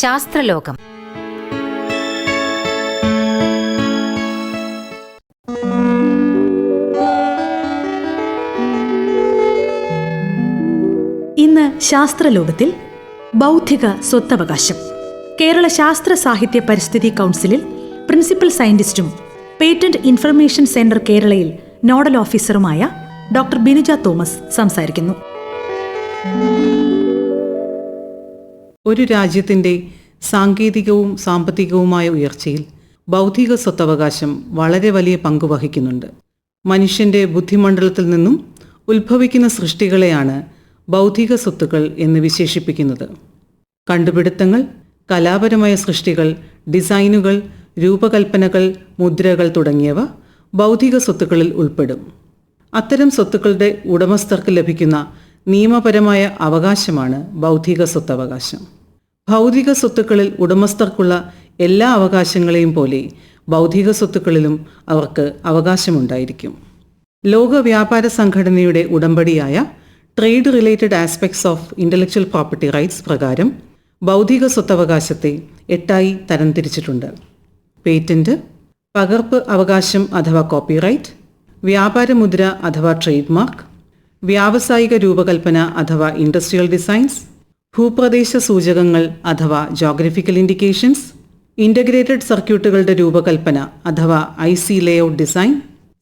ശാസ്ത്രലോകം. ഇന്ന് ശാസ്ത്രലോകത്തിൽ ബൗദ്ധിക സ്വത്തവകാശം. കേരള ശാസ്ത്ര സാഹിത്യ പരിസ്ഥിതി കൗൺസിലിൽ പ്രിൻസിപ്പൽ സയന്റിസ്റ്റും പേറ്റന്റ് ഇൻഫർമേഷൻ സെന്റർ കേരളയിൽ നോഡൽ ഓഫീസറുമായ ഡോക്ടർ ബിനുജ തോമസ് സംസാരിക്കുന്നു. ഒരു രാജ്യത്തിന്റെ സാങ്കേതികവും സാമ്പത്തികവുമായ ഉയർച്ചയിൽ ബൗദ്ധിക സ്വത്തവകാശം വളരെ വലിയ പങ്ക് വഹിക്കുന്നുണ്ട്. മനുഷ്യന്റെ ബുദ്ധിമണ്ഡലത്തിൽ നിന്നും ഉത്ഭവിക്കുന്ന സൃഷ്ടികളെയാണ് ബൗദ്ധിക സ്വത്തുക്കൾ എന്ന് വിശേഷിപ്പിക്കുന്നത്. കണ്ടുപിടുത്തങ്ങൾ കലാപരമായ സൃഷ്ടികൾ ഡിസൈനുകൾ രൂപകൽപ്പനകൾ മുദ്രകൾ തുടങ്ങിയവ ബൗദ്ധിക സ്വത്തുക്കളിൽ ഉൾപ്പെടും. അത്തരം സ്വത്തുക്കളുടെ ഉടമസ്ഥർക്ക് ലഭിക്കുന്ന നിയമപരമായ അവകാശമാണ് ബൗദ്ധിക സ്വത്തവകാശം. ഭൗതിക സ്വത്തുക്കളിൽ ഉടമസ്ഥർക്കുള്ള എല്ലാ അവകാശങ്ങളെയും പോലെ ബൗദ്ധിക സ്വത്തുക്കളിലും അവർക്ക് അവകാശമുണ്ടായിരിക്കും. ലോക വ്യാപാര സംഘടനയുടെ ഉടമ്പടിയായ trade related aspects of intellectual property rights പ്രകാരം ബൗദ്ധിക സ്വത്തവകാശത്തെ എട്ടായി തരംതിരിച്ചിട്ടുണ്ട്. പേറ്റന്റ് പകർപ്പ് അവകാശം അഥവാ കോപ്പിറൈറ്റ് വ്യാപാരമുദ്ര അഥവാ ട്രേഡ് മാർക്ക് വ്യാവസായിക രൂപകൽപ്പന അഥവാ ഇൻഡസ്ട്രിയൽ ഡിസൈൻസ് ഭൂപ്രദേശ സൂചകങ്ങൾ അഥവാ ജോഗ്രഫിക്കൽ ഇൻഡിക്കേഷൻസ് ഇന്റഗ്രേറ്റഡ് സർക്യൂട്ടുകളുടെ രൂപകൽപ്പന അഥവാ ഐ സി ലേഔട്ട് ഡിസൈൻ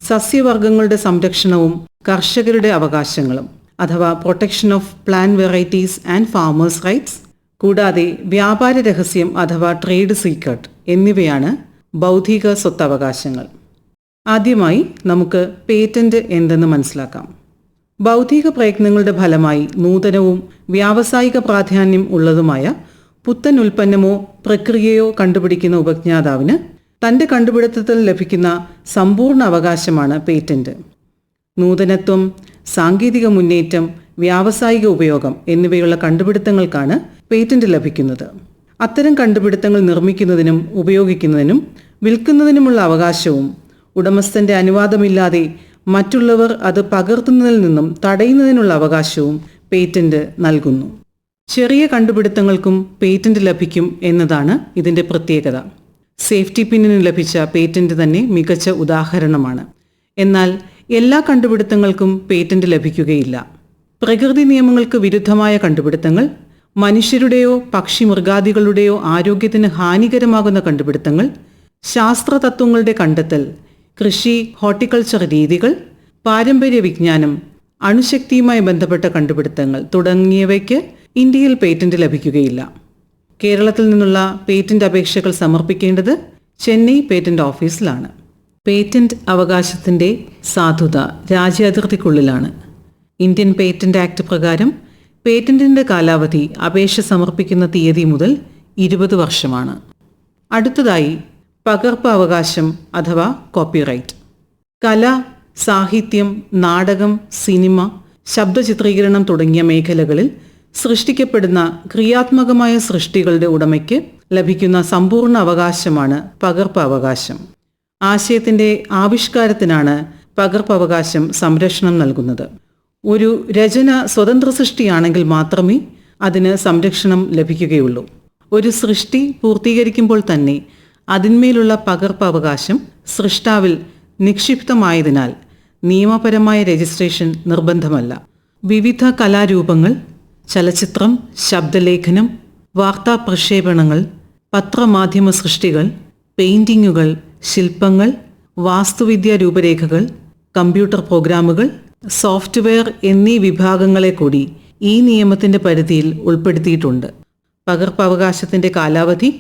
സസ്യവർഗങ്ങളുടെ സംരക്ഷണവും കർഷകരുടെ അവകാശങ്ങളും അഥവാ protection of plant varieties and farmers rights കൂടാതെ വ്യാപാര രഹസ്യം അഥവാ ട്രേഡ് സീക്രട്ട് എന്നിവയാണ് ബൗദ്ധിക സ്വത്തവകാശങ്ങൾ. ആദ്യമായി നമുക്ക് പേറ്റന്റ് എന്തെന്ന് മനസ്സിലാക്കാം. ബൗദ്ധിക പ്രയത്നങ്ങളുടെ ഫലമായി നൂതനവും വ്യാവസായിക പ്രാധാന്യം ഉള്ളതുമായ പുത്തൻ ഉൽപ്പന്നമോ പ്രക്രിയയോ കണ്ടുപിടിക്കുന്ന ഉപജ്ഞാതാവിന് തന്റെ കണ്ടുപിടുത്തത്തിൽ ലഭിക്കുന്ന സമ്പൂർണ അവകാശമാണ് പേറ്റന്റ്. നൂതനത്വം സാങ്കേതിക മുന്നേറ്റം വ്യാവസായിക ഉപയോഗം എന്നിവയുള്ള കണ്ടുപിടുത്തങ്ങൾക്കാണ് പേറ്റന്റ് ലഭിക്കുന്നത്. അത്തരം കണ്ടുപിടുത്തങ്ങൾ നിർമ്മിക്കുന്നതിനും ഉപയോഗിക്കുന്നതിനും വിൽക്കുന്നതിനുമുള്ള അവകാശവും ഉടമസ്ഥന്റെ അനുവാദമില്ലാതെ മറ്റുള്ളവർ അത് പകർത്തുന്നതിൽ നിന്നും തടയുന്നതിനുള്ള അവകാശവും പേറ്റന്റ് നൽകുന്നു. ചെറിയ കണ്ടുപിടുത്തങ്ങൾക്കും പേറ്റന്റ് ലഭിക്കും എന്നതാണ് ഇതിന്റെ പ്രത്യേകത. സേഫ്റ്റി പിന്നിന് ലഭിച്ച പേറ്റന്റ് തന്നെ മികച്ച ഉദാഹരണമാണ്. എന്നാൽ എല്ലാ കണ്ടുപിടുത്തങ്ങൾക്കും പേറ്റന്റ് ലഭിക്കുകയില്ല. പ്രകൃതി നിയമങ്ങൾക്ക് വിരുദ്ധമായ കണ്ടുപിടുത്തങ്ങൾ മനുഷ്യരുടെയോ പക്ഷി മൃഗാദികളുടെയോ ആരോഗ്യത്തിന് ഹാനികരമാകുന്ന കണ്ടുപിടുത്തങ്ങൾ ശാസ്ത്ര തത്വങ്ങളുടെ കണ്ടെത്തൽ കൃഷി ഹോർട്ടിക്കൾച്ചർ രീതികൾ പാരമ്പര്യ വിജ്ഞാനം അണുശക്തിയുമായി ബന്ധപ്പെട്ട കണ്ടുപിടുത്തങ്ങൾ തുടങ്ങിയവയ്ക്ക് ഇന്ത്യയിൽ പേറ്റന്റ് ലഭിക്കുകയില്ല. കേരളത്തിൽ നിന്നുള്ള പേറ്റന്റ് അപേക്ഷകൾ സമർപ്പിക്കേണ്ടത് ചെന്നൈ പേറ്റന്റ് ഓഫീസിലാണ്. പേറ്റന്റ് അവകാശത്തിന്റെ സാധുത രാജ്യാതിർത്തിക്കുള്ളിലാണ്. ഇന്ത്യൻ പേറ്റന്റ് ആക്ട് പ്രകാരം പേറ്റന്റിന്റെ കാലാവധി അപേക്ഷ സമർപ്പിക്കുന്ന തീയതി മുതൽ ഇരുപത് വർഷമാണ്. അടുത്തതായി പകർപ്പ് അവകാശം അഥവാ കോപ്പിറൈറ്റ്. കല സാഹിത്യം നാടകം സിനിമ ശബ്ദചിത്രീകരണം തുടങ്ങിയ മേഖലകളിൽ സൃഷ്ടിക്കപ്പെടുന്ന ക്രിയാത്മകമായ സൃഷ്ടികളുടെ ഉടമയ്ക്ക് ലഭിക്കുന്ന സമ്പൂർണ അവകാശമാണ് പകർപ്പ് അവകാശം ആശയത്തിന്റെ ആവിഷ്കാരത്തിനാണ് പകർപ്പ് അവകാശം സംരക്ഷണം നൽകുന്നത്. ഒരു രചന സ്വതന്ത്ര സൃഷ്ടിയാണെങ്കിൽ മാത്രമേ അതിന് സംരക്ഷണം ലഭിക്കുകയുള്ളൂ. ഒരു സൃഷ്ടി പൂർത്തീകരിക്കുമ്പോൾ തന്നെ അതിന്മേലുള്ള പകർപ്പവകാശം സൃഷ്ടാവിൽ നിക്ഷിപ്തമായതിനാൽ നിയമപരമായ രജിസ്ട്രേഷൻ നിർബന്ധമല്ല. വിവിധ കലാരൂപങ്ങൾ ചലച്ചിത്രം ശബ്ദലേഖനം വാർത്താ പ്രക്ഷേപണങ്ങൾ പത്രമാധ്യമ സൃഷ്ടികൾ പെയിന്റിങ്ങുകൾ ശില്പങ്ങൾ വാസ്തുവിദ്യ രൂപരേഖകൾ കമ്പ്യൂട്ടർ പ്രോഗ്രാമുകൾ സോഫ്റ്റ്വെയർ എന്നീ വിഭാഗങ്ങളെ കൂടി ഈ നിയമത്തിന്റെ പരിധിയിൽ ഉൾപ്പെടുത്തിയിട്ടുണ്ട്. പകർപ്പവകാശത്തിന്റെ കാലാവധി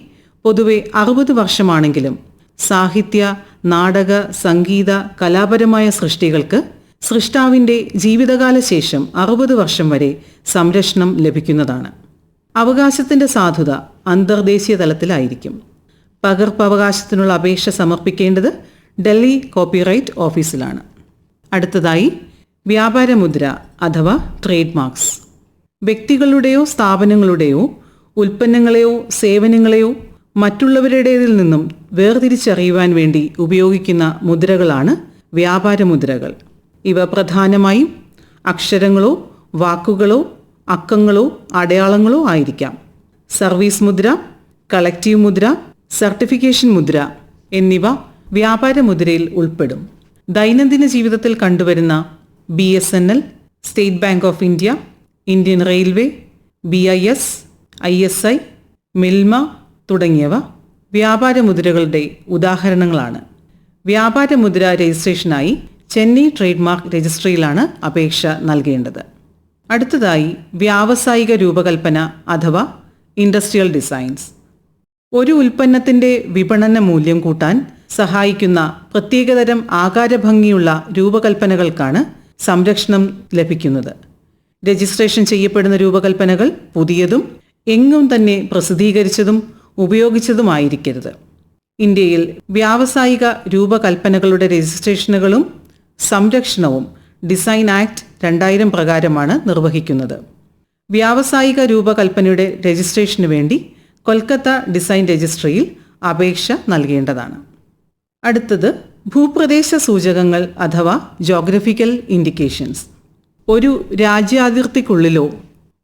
പൊതുവെ അറുപത് വർഷമാണെങ്കിലും സാഹിത്യ നാടക സംഗീത കലാപരമായ സൃഷ്ടികൾക്ക് സൃഷ്ടാവിന്റെ ജീവിതകാല ശേഷം അറുപത് വർഷം വരെ സംരക്ഷണം ലഭിക്കുന്നതാണ്. അവകാശത്തിന്റെ സാധുത അന്തർദേശീയ തലത്തിലായിരിക്കും. പകർപ്പവകാശത്തിനുള്ള അപേക്ഷ സമർപ്പിക്കേണ്ടത് ഡൽഹി കോപ്പിറൈറ്റ് ഓഫീസിലാണ്. അടുത്തതായി വ്യാപാരമുദ്ര അഥവാ ട്രേഡ് മാർക്സ്. വ്യക്തികളുടെയോ സ്ഥാപനങ്ങളുടെയോ ഉൽപ്പന്നങ്ങളെയോ സേവനങ്ങളെയോ മറ്റുള്ളവരുടേതിൽ നിന്നും വേർതിരിച്ചറിയുവാൻ വേണ്ടി ഉപയോഗിക്കുന്ന മുദ്രകളാണ് വ്യാപാരമുദ്രകൾ ഇവ പ്രധാനമായും അക്ഷരങ്ങളോ വാക്കുകളോ അക്കങ്ങളോ അടയാളങ്ങളോ ആയിരിക്കാം. സർവീസ് മുദ്ര കളക്റ്റീവ് മുദ്ര സർട്ടിഫിക്കേഷൻ മുദ്ര എന്നിവ വ്യാപാരമുദ്രയിൽ ഉൾപ്പെടും. ദൈനംദിന ജീവിതത്തിൽ കണ്ടുവരുന്ന B S N L State Bank of India Indian Railway B I S I S I Milma തുടങ്ങിയവ വ്യാപാരമുദ്രകളുടെ ഉദാഹരണങ്ങളാണ്. വ്യാപാരമുദ്ര രജിസ്ട്രേഷനായി ചെന്നൈ ട്രേഡ് മാർക്ക് രജിസ്ട്രിയിലാണ് അപേക്ഷ നൽകേണ്ടത്. അടുത്തതായി വ്യാവസായിക രൂപകൽപ്പന അഥവാ ഇൻഡസ്ട്രിയൽ ഡിസൈൻസ്. ഒരു ഉൽപ്പന്നത്തിന്റെ വിപണന മൂല്യം കൂട്ടാൻ സഹായിക്കുന്ന പ്രത്യേകതരം ആകാരഭംഗിയുള്ള രൂപകൽപ്പനകൾക്കാണ് സംരക്ഷണം ലഭിക്കുന്നത്. രജിസ്ട്രേഷൻ ചെയ്യപ്പെടുന്ന രൂപകൽപ്പനകൾ പുതിയതും എങ്ങും തന്നെ പ്രസിദ്ധീകരിച്ചതും ഉപയോഗിച്ചതുമായിരിക്കരുത്. ഇന്ത്യയിൽ വ്യാവസായിക രൂപകൽപ്പനകളുടെ രജിസ്ട്രേഷനുകളും സംരക്ഷണവും ഡിസൈൻ ആക്ട് രണ്ടായിരം പ്രകാരമാണ് നിർവഹിക്കുന്നത്. വ്യാവസായിക രൂപകൽപ്പനയുടെ രജിസ്ട്രേഷന് വേണ്ടി കൊൽക്കത്ത ഡിസൈൻ രജിസ്ട്രിയിൽ അപേക്ഷ നൽകേണ്ടതാണ്. അടുത്തത് ഭൂപ്രദേശ സൂചകങ്ങൾ അഥവാ ജോഗ്രഫിക്കൽ ഇൻഡിക്കേഷൻസ് ഒരു രാജ്യാതിർത്തിക്കുള്ളിലോ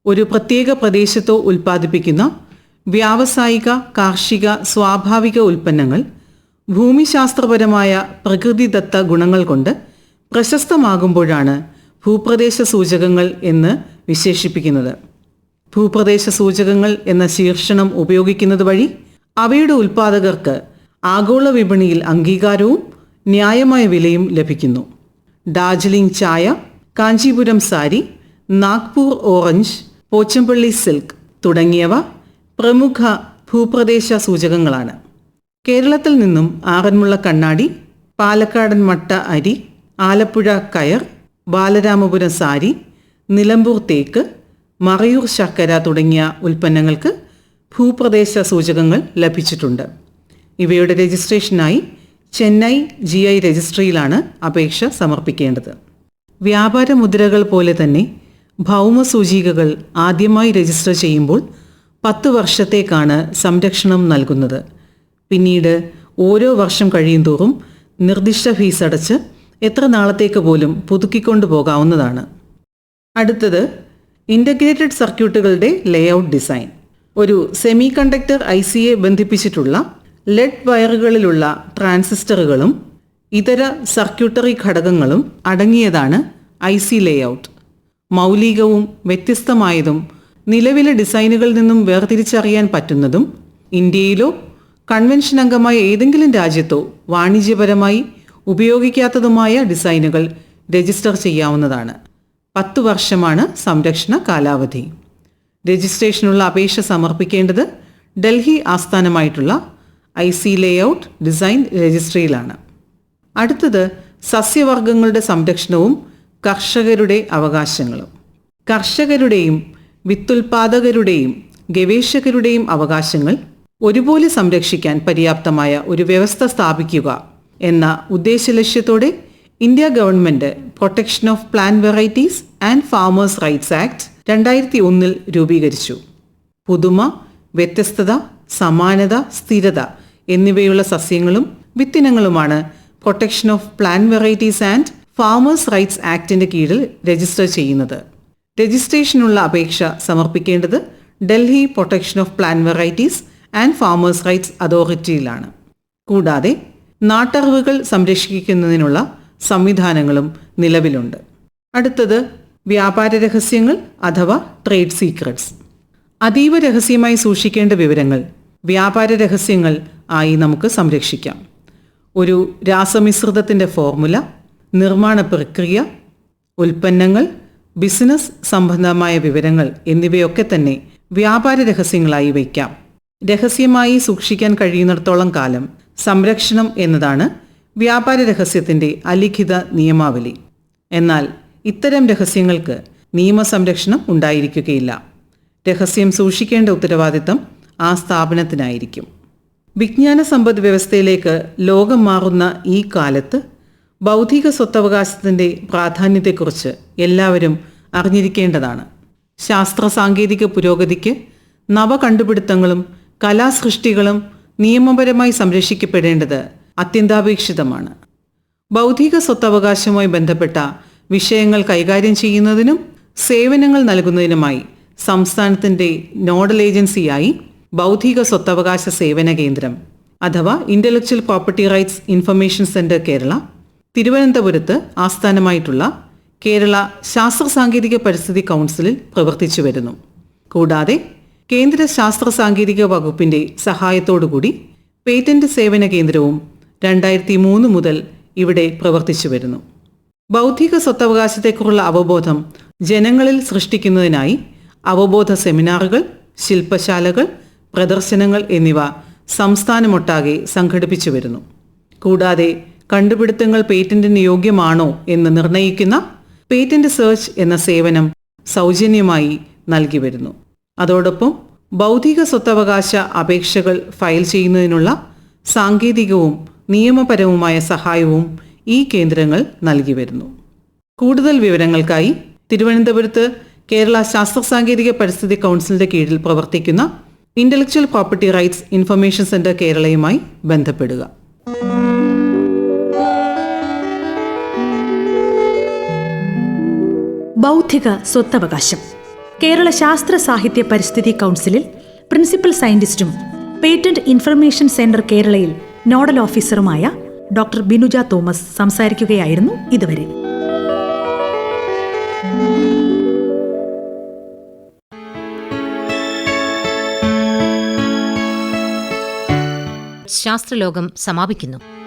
ഒരു പ്രത്യേക പ്രദേശത്തോ ഉൽപ്പാദിപ്പിക്കുന്ന വ്യാവസായിക കാർഷിക സ്വാഭാവിക ഉൽപ്പന്നങ്ങൾ ഭൂമിശാസ്ത്രപരമായ പ്രകൃതിദത്ത ഗുണങ്ങൾ കൊണ്ട് പ്രശസ്തമാകുമ്പോഴാണ് ഭൂപ്രദേശ സൂചകങ്ങൾ എന്ന് വിശേഷിപ്പിക്കുന്നത്. ഭൂപ്രദേശ സൂചകങ്ങൾ എന്ന ശീർഷണം ഉപയോഗിക്കുന്നത് വഴി അവയുടെ ഉൽപ്പാദകർക്ക് ആഗോള വിപണിയിൽ അംഗീകാരവും ന്യായമായ വിലയും ലഭിക്കുന്നു. ഡാർജിലിംഗ് ചായ കാഞ്ചീപുരം സാരി നാഗ്പൂർ ഓറഞ്ച് പോച്ചമ്പള്ളി സിൽക്ക് തുടങ്ങിയവ പ്രമുഖ ഭൂപ്രദേശ സൂചകങ്ങളാണ്. കേരളത്തിൽ നിന്നും ആറന്മുള കണ്ണാടി പാലക്കാടൻ മട്ട അരി ആലപ്പുഴ കയർ ബാലരാമപുരം സാരി നിലമ്പൂർ തേക്ക് മറയൂർ ശർക്കര തുടങ്ങിയ ഉൽപ്പന്നങ്ങൾക്ക് ഭൂപ്രദേശ സൂചകങ്ങൾ ലഭിച്ചിട്ടുണ്ട്. ഇവയുടെ രജിസ്ട്രേഷനായി ചെന്നൈ ജി ഐ രജിസ്ട്രിയിലാണ് അപേക്ഷ സമർപ്പിക്കേണ്ടത്. വ്യാപാര മുദ്രകൾ പോലെ തന്നെ ഭൗമസൂചികകൾ ആദ്യമായി രജിസ്റ്റർ ചെയ്യുമ്പോൾ പത്ത് വർഷത്തേക്കാണ് സംരക്ഷണം നൽകുന്നത്. പിന്നീട് ഓരോ വർഷം കഴിയുന്തോറും നിർദ്ദിഷ്ട ഫീസ് അടച്ച് എത്ര നാളത്തേക്ക് പോലും പുതുക്കിക്കൊണ്ടു പോകാവുന്നതാണ്. അടുത്തത് ഇന്റഗ്രേറ്റഡ് സർക്യൂട്ടുകളുടെ ലേഔട്ട് ഡിസൈൻ ഒരു സെമി കണ്ടക്ടർ ഐ സിയെ ബന്ധിപ്പിച്ചിട്ടുള്ള ലെഡ് വയറുകളിലുള്ള ട്രാൻസിസ്റ്ററുകളും ഇതര സർക്യൂട്ടറി ഘടകങ്ങളും അടങ്ങിയതാണ് ഐ സി ലേഔട്ട് മൗലികവും വ്യത്യസ്തമായതും നിലവിലെ ഡിസൈനുകളിൽ നിന്നും വേർതിരിച്ചറിയാൻ പറ്റുന്നതും ഇന്ത്യയിലോ കൺവെൻഷൻ അംഗമായ ഏതെങ്കിലും രാജ്യത്തോ വാണിജ്യപരമായി ഉപയോഗിക്കാത്തതുമായ ഡിസൈനുകൾ രജിസ്റ്റർ ചെയ്യാവുന്നതാണ്. പത്ത് വർഷമാണ് സംരക്ഷണ കാലാവധി. രജിസ്ട്രേഷനുള്ള അപേക്ഷ സമർപ്പിക്കേണ്ടത് ഡൽഹി ആസ്ഥാനമായിട്ടുള്ള ഐ സി ലേഔട്ട് ഡിസൈൻ രജിസ്ട്രിയിലാണ് അടുത്തത് സസ്യവർഗങ്ങളുടെ സംരക്ഷണവും കർഷകരുടെ അവകാശങ്ങളും. കർഷകരുടെയും വിത്തുൽപാദകരുടെയും ഗവേഷകരുടെയും അവകാശങ്ങൾ ഒരുപോലെ സംരക്ഷിക്കാൻ പര്യാപ്തമായ ഒരു വ്യവസ്ഥ സ്ഥാപിക്കുക എന്ന ഉദ്ദേശലക്ഷ്യത്തോടെ India government protection of plant varieties and farmers rights act രണ്ടായിരത്തി ഒന്നിൽ രൂപീകരിച്ചു. പുതുമ വ്യത്യസ്തത സമാനത സ്ഥിരത എന്നിവയുള്ള സസ്യങ്ങളും വിത്തിനങ്ങളുമാണ് protection of plant varieties and farmers rights ആക്ടിന്റെ കീഴിൽ രജിസ്റ്റർ ചെയ്യുന്നത്. രജിസ്ട്രേഷനുള്ള അപേക്ഷ സമർപ്പിക്കേണ്ടത് Delhi protection of plant varieties and farmers rights അതോറിറ്റിയിലാണ്. കൂടാതെ നാട്ടറിവുകൾ സംരക്ഷിക്കുന്നതിനുള്ള സംവിധാനങ്ങളും നിലവിലുണ്ട്. അടുത്തത് വ്യാപാര രഹസ്യങ്ങൾ അഥവാ ട്രേഡ് സീക്രട്സ്. അതീവ രഹസ്യമായി സൂക്ഷിക്കേണ്ട വിവരങ്ങൾ വ്യാപാര രഹസ്യങ്ങൾ ആയി നമുക്ക് സംരക്ഷിക്കാം. ഒരു രാസമിശ്രിതത്തിന്റെ ഫോർമുല നിർമ്മാണ പ്രക്രിയ ഉൽപ്പന്നങ്ങൾ ബിസിനസ് സംബന്ധമായ വിവരങ്ങൾ എന്നിവയൊക്കെ തന്നെ വ്യാപാര രഹസ്യങ്ങളായി വയ്ക്കാം. രഹസ്യമായി സൂക്ഷിക്കാൻ കഴിയുന്നിടത്തോളം കാലം സംരക്ഷണം എന്നതാണ് വ്യാപാര രഹസ്യത്തിന്റെ അലിഖിത നിയമാവലി. എന്നാൽ ഇത്തരം രഹസ്യങ്ങൾക്ക് നിയമ സംരക്ഷണം ഉണ്ടായിരിക്കുകയില്ല. രഹസ്യം സൂക്ഷിക്കേണ്ട ഉത്തരവാദിത്തം ആ സ്ഥാപനത്തിനായിരിക്കും. വിജ്ഞാന സമ്പദ് വ്യവസ്ഥയിലേക്ക് ലോകം മാറുന്ന ഈ കാലത്ത് ബൗദ്ധിക സ്വത്തവകാശത്തിന്റെ പ്രാധാന്യത്തെക്കുറിച്ച് എല്ലാവരും അറിഞ്ഞിരിക്കേണ്ടതാണ്. ശാസ്ത്ര സാങ്കേതിക പുരോഗതിക്ക് നവകണ്ടുപിടുത്തങ്ങളും കലാസൃഷ്ടികളും നിയമപരമായി സംരക്ഷിക്കപ്പെടേണ്ടത് അത്യന്താപേക്ഷിതമാണ്. ബൗദ്ധിക സ്വത്തവകാശവുമായി ബന്ധപ്പെട്ട വിഷയങ്ങൾ കൈകാര്യം ചെയ്യുന്നതിനും സേവനങ്ങൾ നൽകുന്നതിനുമായി സംസ്ഥാനത്തിന്റെ നോഡൽ ഏജൻസിയായി ബൗദ്ധിക സ്വത്തവകാശ സേവന കേന്ദ്രം അഥവാ intellectual property rights information centre Kerala തിരുവനന്തപുരത്ത് ആസ്ഥാനമായിട്ടുള്ള കേരള ശാസ്ത്ര സാങ്കേതിക പരിസ്ഥിതി കൗൺസിലിൽ പ്രവർത്തിച്ചു വരുന്നു. കൂടാതെ കേന്ദ്ര ശാസ്ത്ര സാങ്കേതിക വകുപ്പിന്റെ സഹായത്തോടുകൂടി പേറ്റന്റ് സേവന കേന്ദ്രവും രണ്ടായിരത്തി മൂന്ന് മുതൽ ഇവിടെ പ്രവർത്തിച്ചു വരുന്നു. ബൗദ്ധിക സ്വത്തവകാശത്തെക്കുറിച്ചുള്ള അവബോധം ജനങ്ങളിൽ സൃഷ്ടിക്കുന്നതിനായി അവബോധ സെമിനാറുകൾ ശില്പശാലകൾ പ്രദർശനങ്ങൾ എന്നിവ സംസ്ഥാനമൊട്ടാകെ സംഘടിപ്പിച്ചു വരുന്നു. കൂടാതെ കണ്ടുപിടുത്തങ്ങൾ പേറ്റന്റിന് യോഗ്യമാണോ എന്ന് നിർണയിക്കുന്ന പേറ്റന്റ് സെർച്ച് എന്ന സേവനം സൗജന്യമായി നൽകി വരുന്നു. അതോടൊപ്പം ബൗദ്ധിക സ്വത്തവകാശ അപേക്ഷകൾ ഫയൽ ചെയ്യുന്നതിനുള്ള സാങ്കേതികവും നിയമപരവുമായ സഹായവും ഈ കേന്ദ്രങ്ങൾ നൽകി വരുന്നു. കൂടുതൽ വിവരങ്ങൾക്കായി തിരുവനന്തപുരത്ത് കേരള ശാസ്ത്ര സാങ്കേതിക പരിസ്ഥിതി കൗൺസിലിന്റെ കീഴിൽ പ്രവർത്തിക്കുന്ന intellectual property rights information centre കേരളയുമായി ബന്ധപ്പെടുക. ബൗദ്ധിക സ്വത്തവകാശം. കേരള ശാസ്ത്ര സാഹിത്യ പരിസ്ഥിതി കൗൺസിലിൽ പ്രിൻസിപ്പൽ സയന്റിസ്റ്റും പേറ്റന്റ് ഇൻഫർമേഷൻ സെന്റർ കേരളയിൽ നോഡൽ ഓഫീസറുമായ ഡോക്ടർ ബിനുജ തോമസ് സംസാരിക്കുകയായിരുന്നു ഇതുവരെ. ശാസ്ത്രലോകം സമാപിക്കുന്നു.